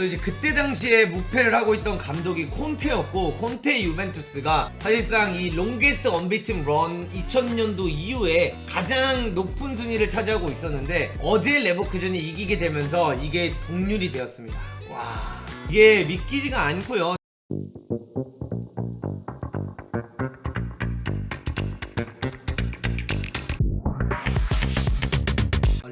그래서 이제 그때 당시에 무패를 하고 있던 감독이 콘테였고 콘테 유벤투스가 사실상 이 롱게스트 언비팀 런 2000년도 이후에 가장 높은 순위를 차지하고 있었는데 어제 레버쿠젠이 이기게 되면서 이게 동률이 되었습니다. 와 이게 믿기지가 않고요.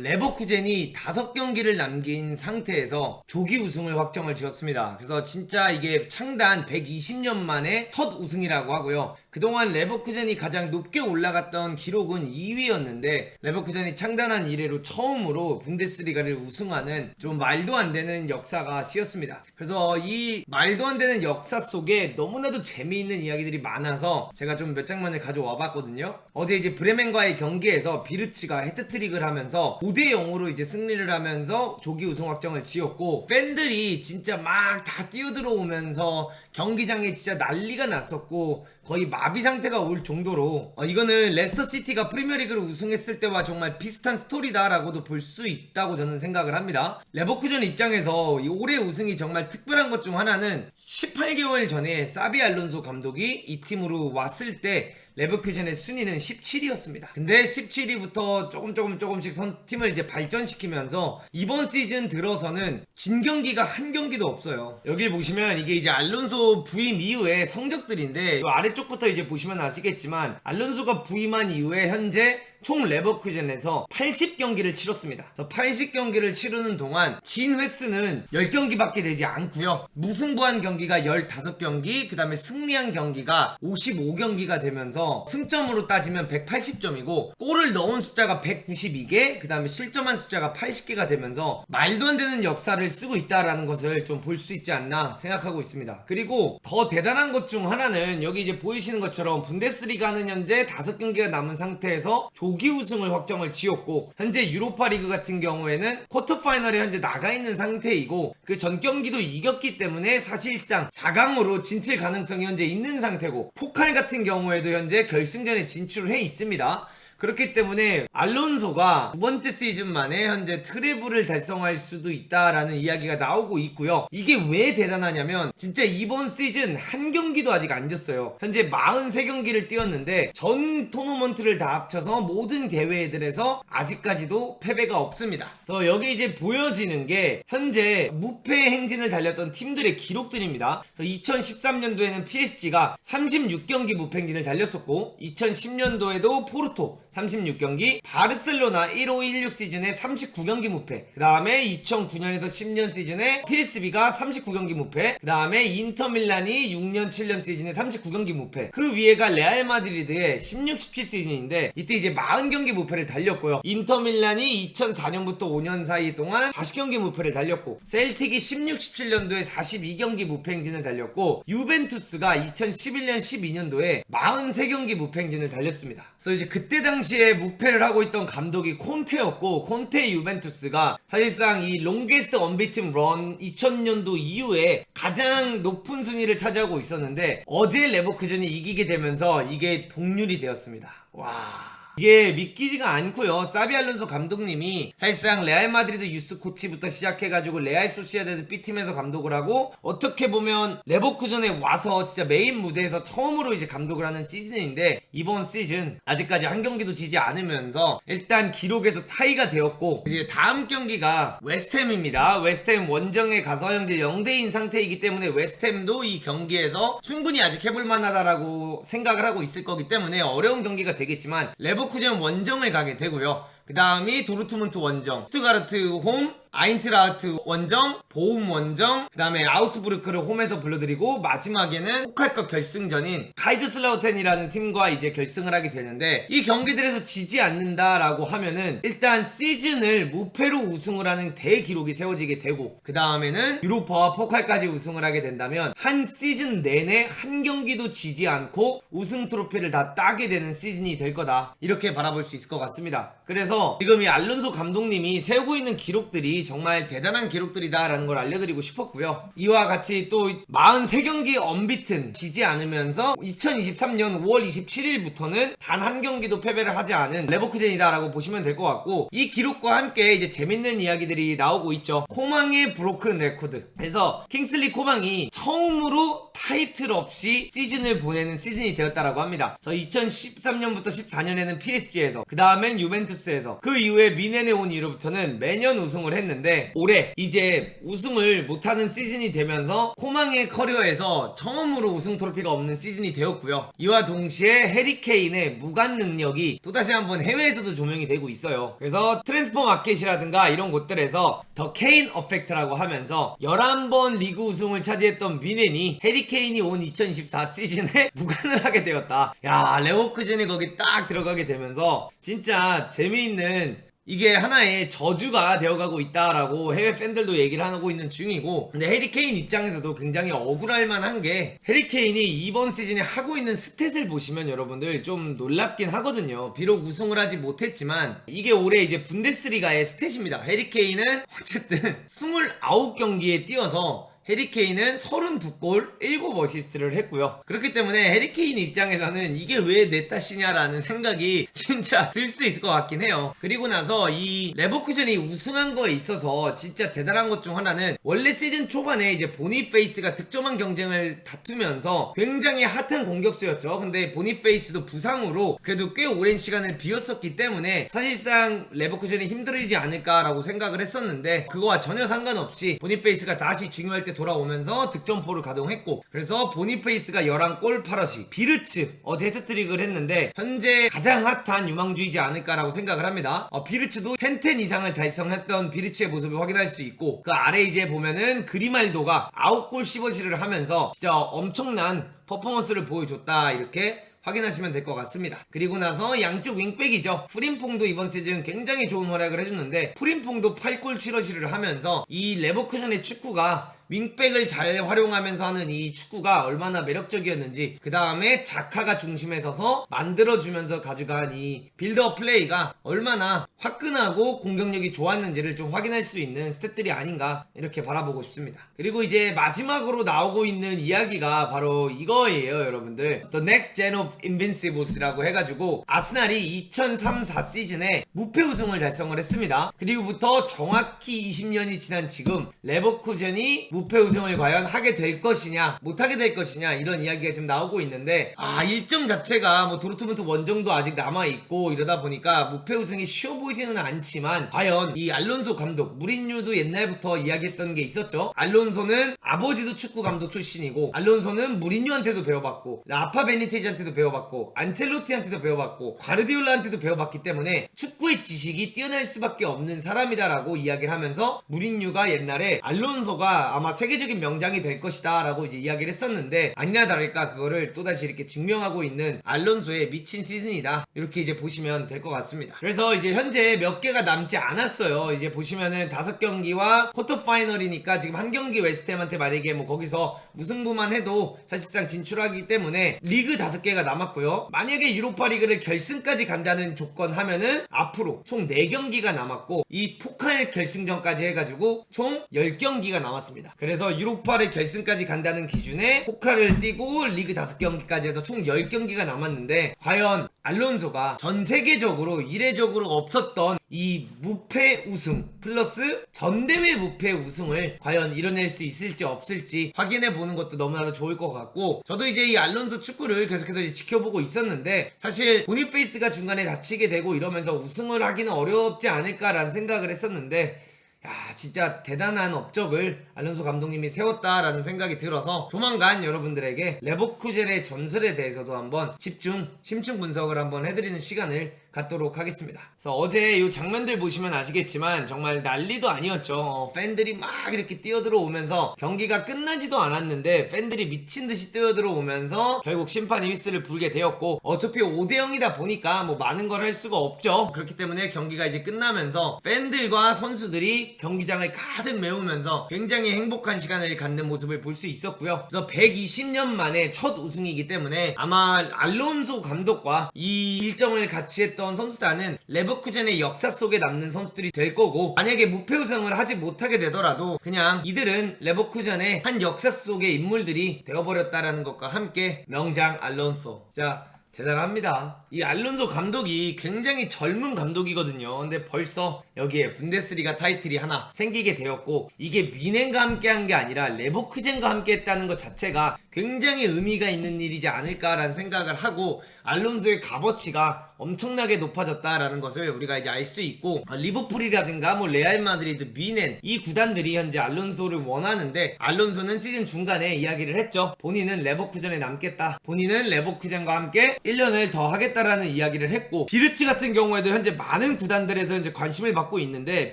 레버쿠젠이 다섯 경기를 남긴 상태에서 조기 우승을 확정을 지었습니다. 그래서 진짜 이게 창단 120년 만에 첫 우승이라고 하고요. 그동안 레버쿠젠이 가장 높게 올라갔던 기록은 2위였는데 레버쿠젠이 창단한 이래로 처음으로 분데스리가를 우승하는 좀 말도 안 되는 역사가 쓰였습니다. 그래서 이 말도 안 되는 역사 속에 너무나도 재미있는 이야기들이 많아서 제가 좀 몇 장면을 가져와 봤거든요. 어제 이제 브레멘과의 경기에서 비르츠가 헤트트릭을 하면서 5대 0으로 이제 승리를 하면서 조기 우승 확정을 지었고 팬들이 진짜 막 다 뛰어들어오면서 경기장에 진짜 난리가 났었고 거의 마비 상태가 올 정도로 어, 이거는 레스터 시티가 프리미어리그를 우승했을 때와 정말 비슷한 스토리다라고도 볼 수 있다고 저는 생각을 합니다. 레버쿠전 입장에서 이 올해 우승이 정말 특별한 것 중 하나는 18개월 전에 사비 알론소 감독이 이 팀으로 왔을 때 레버쿠젠의 순위는 17위였습니다. 근데 17위부터 조금 조금 조금씩 선 팀을 이제 발전시키면서 이번 시즌 들어서는 진 경기가 한 경기도 없어요. 여기 보시면 이게 이제 알론소 부임 이후의 성적들인데 이 아래쪽부터 이제 보시면 아시겠지만 알론소가 부임한 이후에 현재 총 레버쿠젠에서 80경기를 치렀습니다. 80경기를 치르는 동안 진 횟수는 10경기밖에 되지 않고요. 무승부한 경기가 15경기, 그 다음에 승리한 경기가 55경기가 되면서 승점으로 따지면 180점이고 골을 넣은 숫자가 192개, 그 다음에 실점한 숫자가 80개가 되면서 말도 안 되는 역사를 쓰고 있다라는 것을 좀 볼 수 있지 않나 생각하고 있습니다. 그리고 더 대단한 것 중 하나는 여기 이제 보이시는 것처럼 분데스리가는 현재 5경기가 남은 상태에서 조기 우승을 확정을 지었고 현재 유로파 리그 같은 경우에는 쿼터 파이널에 현재 나가 있는 상태이고 그 전 경기도 이겼기 때문에 사실상 4강으로 진출 가능성이 현재 있는 상태고 포칼 같은 경우에도 현재 결승전에 진출을 해 있습니다. 그렇기 때문에 알론소가 두 번째 시즌 만에 현재 트래블을 달성할 수도 있다라는 이야기가 나오고 있고요. 이게 왜 대단하냐면 진짜 이번 시즌 한 경기도 아직 안 졌어요. 현재 43경기를 뛰었는데 전 토너먼트를 다 합쳐서 모든 대회들에서 아직까지도 패배가 없습니다. 그래서 여기 이제 보여지는 게 현재 무패 행진을 달렸던 팀들의 기록들입니다. 그래서 2013년도에는 PSG가 36경기 무패 행진을 달렸었고 2010년도에도 포르토 36경기, 바르셀로나 1516 시즌에 39경기 무패. 그 다음에 2009년에서 10년 시즌에 PSB가 39경기 무패. 그 다음에 인터밀란이 6년 7년 시즌에 39경기 무패. 그 위에가 레알 마드리드의 16, 17 시즌인데 이때 이제 40경기 무패를 달렸고요. 인터밀란이 2004년부터 5년 사이 동안 40경기 무패를 달렸고 셀틱이 16, 17년도에 42경기 무패 행진을 달렸고 유벤투스가 2011년, 12년도에 43경기 무패 행진을 달렸습니다. 그래서 이제 그때 당시 에 무패를 하고 있던 감독이 콘테였고 콘테 유벤투스가 사실상 이 롱게스트 언비팀 런 2000년도 이후에 가장 높은 순위를 차지하고 있었는데 어제 레버쿠젠이 이기게 되면서 이게 동률이 되었습니다. 와. 이게 믿기지가 않고요. 사비 알론소 감독님이 사실상 레알 마드리드 유스 코치부터 시작해가지고 레알 소시아데드 B팀에서 감독을 하고 어떻게 보면 레버쿠전에 와서 진짜 메인 무대에서 처음으로 이제 감독을 하는 시즌인데 이번 시즌 아직까지 한 경기도 지지 않으면서 일단 기록에서 타이가 되었고 이제 다음 경기가 웨스템입니다. 웨스템 원정에 가서 현재 0대2인 상태이기 때문에 웨스템도 이 경기에서 충분히 아직 해볼 만하다라고 생각을 하고 있을 거기 때문에 어려운 경기가 되겠지만 레버 쿠젠 원정을 가게 되고요. 그 다음이 도르트문트 원정, 스투가르트 홈, 아인트라트 원정, 보움 원정, 그 다음에 아우스부르크를 홈에서 불러드리고 마지막에는 포칼컵 결승전인 카이즈슬라우텐이라는 팀과 이제 결승을 하게 되는데 이 경기들에서 지지 않는다라고 하면은 일단 시즌을 무패로 우승을 하는 대기록이 세워지게 되고 그 다음에는 유로파와 포칼까지 우승을 하게 된다면 한 시즌 내내 한 경기도 지지 않고 우승 트로피를 다 따게 되는 시즌이 될 거다 이렇게 바라볼 수 있을 것 같습니다. 그래서 지금 이 알론소 감독님이 세우고 있는 기록들이 정말 대단한 기록들이다라는 걸 알려드리고 싶었고요. 이와 같이 또 43경기 언비튼 지지 않으면서 2023년 5월 27일부터는 단 한 경기도 패배를 하지 않은 레버쿠젠이다라고 보시면 될 것 같고 이 기록과 함께 이제 재밌는 이야기들이 나오고 있죠. 코망의 브로큰 레코드. 그래서 킹슬리 코망이 처음으로 타이틀 없이 시즌을 보내는 시즌이 되었다라고 합니다. 그래서 2013년부터 14년에는 PSG에서 그 다음엔 유벤투스에서 그 이후에 미넨에 온 이후부터는 매년 우승을 했는데 올해 이제 우승을 못하는 시즌이 되면서 코망의 커리어에서 처음으로 우승 트로피가 없는 시즌이 되었고요. 이와 동시에 해리케인의 무관 능력이 또다시 한번 해외에서도 조명이 되고 있어요. 그래서 트랜스포 마켓이라든가 이런 곳들에서 더 케인 어펙트라고 하면서 11번 리그 우승을 차지했던 미넨이 해리케인이 온 2024 시즌에 무관을 하게 되었다. 야, 레워크전이 거기 딱 들어가게 되면서 진짜 재미있는 이게 하나의 저주가 되어가고 있다라고 해외 팬들도 얘기를 하고 있는 중이고 근데 해리케인 입장에서도 굉장히 억울할 만한 게 해리케인이 이번 시즌에 하고 있는 스탯을 보시면 여러분들 좀 놀랍긴 하거든요. 비록 우승을 하지 못했지만 이게 올해 이제 분데스리가의 스탯입니다. 해리케인은 어쨌든 29경기에 뛰어서 해리케인은 32골 7어시스트를 했고요. 그렇기 때문에 해리케인 입장에서는 이게 왜 내 탓이냐라는 생각이 진짜 들 수도 있을 것 같긴 해요. 그리고 나서 이 레버쿠전이 우승한 거에 있어서 진짜 대단한 것 중 하나는 원래 시즌 초반에 이제 보니페이스가 득점한 경쟁을 다투면서 굉장히 핫한 공격수였죠. 근데 보니페이스도 부상으로 그래도 꽤 오랜 시간을 비웠었기 때문에 사실상 레버쿠전이 힘들지 않을까라고 생각을 했었는데 그거와 전혀 상관없이 보니페이스가 다시 중요할 때 돌아오면서 득점포를 가동했고 그래서 보니페이스가 11골 8어시 비르츠 어제 헤트트릭을 했는데 현재 가장 핫한 유망주이지 않을까라고 생각을 합니다 어, 비르츠도 1010 이상을 달성했던 비르츠의 모습을 확인할 수 있고 그 아래 이제 보면은 그리말도가 9골 10어시를 하면서 진짜 엄청난 퍼포먼스를 보여줬다 이렇게 확인하시면 될 것 같습니다. 그리고 나서 양쪽 윙백이죠. 프림퐁도 이번 시즌 굉장히 좋은 활약을 해줬는데 프림퐁도 8골 7어시를 하면서 이 레버쿠전의 축구가 윙백을 잘 활용하면서 하는 이 축구가 얼마나 매력적이었는지 그 다음에 자카가 중심에 서서 만들어주면서 가져간 이 빌드업 플레이가 얼마나 화끈하고 공격력이 좋았는지를 좀 확인할 수 있는 스탯들이 아닌가 이렇게 바라보고 싶습니다. 그리고 이제 마지막으로 나오고 있는 이야기가 바로 이거예요 여러분들. The Next Gen of Invincibles라고 해가지고 아스날이 2003-4 시즌에 무패 우승을 달성을 했습니다. 그리고부터 정확히 20년이 지난 지금 레버쿠젠이 무패 우승을 과연 하게 될 것이냐 못하게 될 것이냐 이런 이야기가 지금 나오고 있는데 아 일정 자체가 뭐 도르트문트 원정도 아직 남아있고 이러다 보니까 무패 우승이 쉬워 보이지는 않지만 과연 이 알론소 감독 무린유도 옛날부터 이야기했던 게 있었죠? 알론소는 아버지도 축구 감독 출신이고 알론소는 무린유한테도 배워봤고 라파 베니테지한테도 배워봤고 안첼로티한테도 배워봤고 과르디올라한테도 배워봤기 때문에 축구의 지식이 뛰어날 수밖에 없는 사람이다라고 이야기를 하면서 무린유가 옛날에 알론소가 아마 세계적인 명장이 될 것이다 라고 이제 이야기를 했었는데 아니나 다를까 그거를 또다시 이렇게 증명하고 있는 알론소의 미친 시즌이다. 이렇게 이제 보시면 될 것 같습니다. 그래서 이제 현재 몇 개가 남지 않았어요. 이제 보시면은 다섯 경기와 쿼터 파이널이니까 지금 한 경기 웨스트햄한테 만약에 뭐 거기서 무승부만 해도 사실상 진출하기 때문에 리그 다섯 개가 남았고요. 만약에 유로파 리그를 결승까지 간다는 조건 하면은 앞으로 총 4경기가 남았고 이 포칼 결승전까지 해가지고 총 10경기가 남았습니다 그래서 유로파를 결승까지 간다는 기준에 포칼을 뛰고 리그 5경기까지 해서 총 10경기가 남았는데 과연 알론소가 전 세계적으로 이례적으로 없었던 이 무패 우승 플러스 전대회 무패 우승을 과연 이뤄낼 수 있을지 없을지 확인해 보는 것도 너무나도 좋을 것 같고 저도 이제 이 알론소 축구를 계속해서 지켜보고 있었는데 사실 보니페이스가 중간에 다치게 되고 이러면서 우승을 하기는 어렵지 않을까라는 생각을 했었는데 야 진짜 대단한 업적을 알론소 감독님이 세웠다라는 생각이 들어서 조만간 여러분들에게 레버쿠젠의 전술에 대해서도 한번 집중 심층 분석을 한번 해드리는 시간을 갖도록 하겠습니다. 그래서 어제 이 장면들 보시면 아시겠지만 정말 난리도 아니었죠. 어, 팬들이 막 이렇게 뛰어들어오면서 경기가 끝나지도 않았는데 팬들이 미친 듯이 뛰어들어오면서 결국 심판이 휘스를 불게 되었고 어차피 5대 0이다 보니까 뭐 많은 걸 할 수가 없죠. 그렇기 때문에 경기가 이제 끝나면서 팬들과 선수들이 경기장을 가득 메우면서 굉장히 행복한 시간을 갖는 모습을 볼 수 있었고요. 그래서 120년 만에 첫 우승이기 때문에 아마 알론소 감독과 이 일정을 같이 했던 선수단은 레버쿠젠의 역사 속에 남는 선수들이 될 거고 만약에 무패 우승을 하지 못하게 되더라도 그냥 이들은 레버쿠젠의 한 역사 속의 인물들이 되어버렸다라는 것과 함께 명장 알론소 자 대단합니다. 이 알론소 감독이 굉장히 젊은 감독이거든요. 근데 벌써 여기에 분데스리가 타이틀이 하나 생기게 되었고 이게 미넨과 함께 한 게 아니라 레버쿠젠과 함께 했다는 것 자체가 굉장히 의미가 있는 일이지 않을까라는 생각을 하고 알론소의 값어치가 엄청나게 높아졌다라는 것을 우리가 이제 알 수 있고 아, 리버풀이라든가 뭐 레알 마드리드, 미넨 이 구단들이 현재 알론소를 원하는데 알론소는 시즌 중간에 이야기를 했죠. 본인은 레버쿠젠에 남겠다. 본인은 레버쿠젠과 함께 1년을 더 하겠다라는 이야기를 했고 비르츠 같은 경우에도 현재 많은 구단들에서 이제 관심을 받고 있는데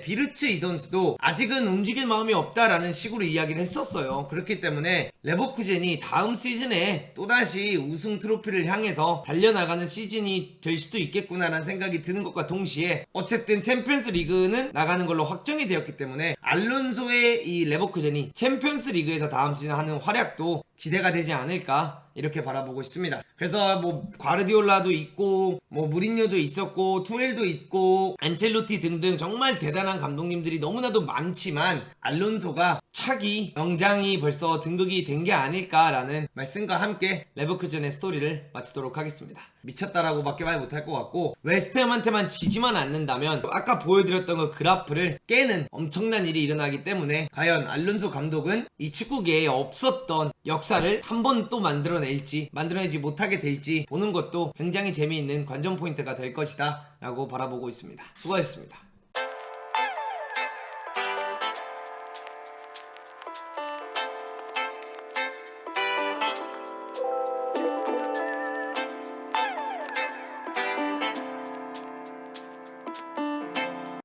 비르츠 이 선수도 아직은 움직일 마음이 없다라는 식으로 이야기를 했었어요. 그렇기 때문에 레버쿠젠이 다음 시즌에 또다시 우승 트로피를 향해서 달려 나가는 시즌이 될 수도 있겠구나라는 생각이 드는 것과 동시에 어쨌든 챔피언스 리그는 나가는 걸로 확정이 되었기 때문에 알론소의 이 레버쿠젠이 챔피언스 리그에서 다음 시즌 하는 활약도 기대가 되지 않을까 이렇게 바라보고 있습니다. 그래서 뭐 과르디올라도 있고 뭐 무린요도 있었고 투엘도 있고 안첼로티 등등 정말 대단한 감독님들이 너무나도 많지만 알론소가 차기 명장이 벌써 등극이 된 게 아닐까라는 말씀과 함께 레버쿠젠의 스토리를 마치도록 하겠습니다. 미쳤다라고밖에 말 못할 것 같고 웨스트햄한테만 지지만 않는다면 아까 보여드렸던 그 그래프를 깨는 엄청난 일이 일어나기 때문에 과연 알론소 감독은 이 축구계에 없었던 역사를 한 번 또 만들어낼지 만들어내지 못하게 될지 보는 것도 굉장히 재미있는 관전 포인트가 될 것이다 라고 바라보고 있습니다. 수고하셨습니다.